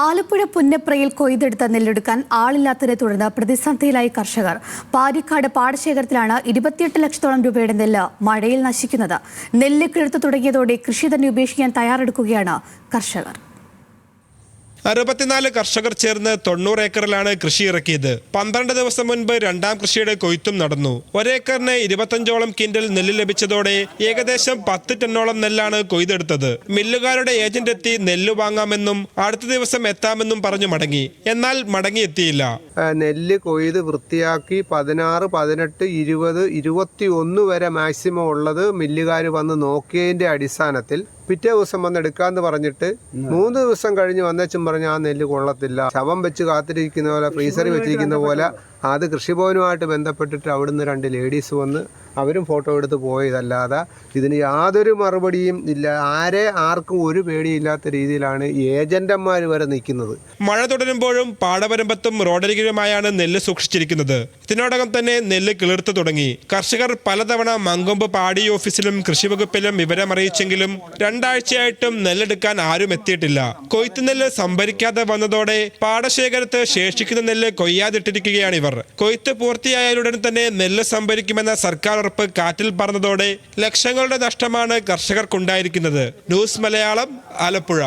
ആലപ്പുഴ പുന്നപ്രയിൽ കൊയ്തെടുത്ത നെല്ലെടുക്കാൻ ആളില്ലാത്തതിനെ തുടർന്ന് പ്രതിസന്ധിയിലായി കർഷകർ. പാരിക്കാട് പാടശേഖരത്തിലാണ് ഇരുപത്തിയെട്ട് ലക്ഷത്തോളം രൂപയുടെ നെല്ല് മഴയിൽ നശിക്കുന്നത്. നെല്ല് കിഴുത്തു തുടങ്ങിയതോടെ കൃഷി തന്നെ ഉപേക്ഷിക്കാൻ തയ്യാറെടുക്കുകയാണ് കർഷകർ. അറുപത്തിനാല് കർഷകർ ചേർന്ന് തൊണ്ണൂറ് ഏക്കറിലാണ് കൃഷി ഇറക്കിയത്. പന്ത്രണ്ട് ദിവസം മുൻപ് രണ്ടാം കൃഷിയുടെ കൊയ്ത്തും നടന്നു. ഒരേക്കറിന് ഇരുപത്തഞ്ചോളം കിൻഡൽ നെല്ല് ലഭിച്ചതോടെ ഏകദേശം പത്ത് ടണ്ണോളം നെല്ലാണ് കൊയ്തെടുത്തത്. മില്ലുകാരുടെ ഏജന്റ് എത്തി നെല്ല് വാങ്ങാമെന്നും അടുത്ത ദിവസം എത്താമെന്നും പറഞ്ഞു മടങ്ങി. എന്നാൽ മടങ്ങിയെത്തിയില്ല നെല്ല് കൊയ്ത് വൃത്തിയാക്കി പതിനാറ് പതിനെട്ട് ഇരുപത് ഇരുപത്തി ഒന്ന് വരെ മാക്സിമം ഉള്ളത് മില്ലുകാർ വന്ന് നോക്കിയതിന്റെ അടിസ്ഥാനത്തിൽ പിറ്റേ ദിവസം വന്ന് എടുക്കാന്ന് പറഞ്ഞിട്ട് മൂന്ന് ദിവസം കഴിഞ്ഞ് വന്നേച്ചും പറഞ്ഞ് ആ നെല്ല് കൊള്ളത്തില്ല. ശവം വെച്ച് കാത്തിരിക്കുന്ന പോലെ ഫ്രീസറിൽ വെച്ചിരിക്കുന്ന പോലെ അത് കൃഷിഭവനുമായിട്ട് ബന്ധപ്പെട്ടിട്ട് അവിടുന്ന് രണ്ട് ലേഡീസ് വന്ന് അവരും ഫോട്ടോ എടുത്ത് പോയതല്ലാതെ ഇതിന് യാതൊരു മറുപടിയും ഇല്ല. ആരെ ആർക്കും ഒരു പേടിയില്ലാത്ത രീതിയിലാണ് ഏജന്റന്മാർ വരെ നിൽക്കുന്നത്. മഴ തുടരുമ്പോഴും പാടവരമ്പത്തും റോഡരികിലുമായാണ് നെല്ല് സൂക്ഷിച്ചിരിക്കുന്നത്. ഇതിനോടകം തന്നെ നെല്ല് കിളിർത്തു തുടങ്ങി. കർഷകർ പലതവണ മങ്കൊമ്പ് പാടി ഓഫീസിലും കൃഷിവകുപ്പിലും വിവരമറിയിച്ചെങ്കിലും രണ്ടാഴ്ചയായിട്ടും നെല്ലെടുക്കാൻ ആരും എത്തിയിട്ടില്ല. കൊയ്ത്തുനെല്ല് സംഭരിക്കാതെ വന്നതോടെ പാടശേഖരത്ത് ശേഷിക്കുന്ന നെല്ല് കൊയ്യാതിട്ടിരിക്കുകയാണ് ഇവർ കൊയ്ത്ത് പൂർത്തിയായാലുടൻ തന്നെ നെല്ല് സംഭരിക്കുമെന്ന സർക്കാർ ഉറപ്പ് കാറ്റിൽ പറന്നതോടെ ലക്ഷങ്ങളുടെ നഷ്ടമാണ് കർഷകർക്കുണ്ടായിരിക്കുന്നത്. ന്യൂസ് മലയാളം ആലപ്പുഴ.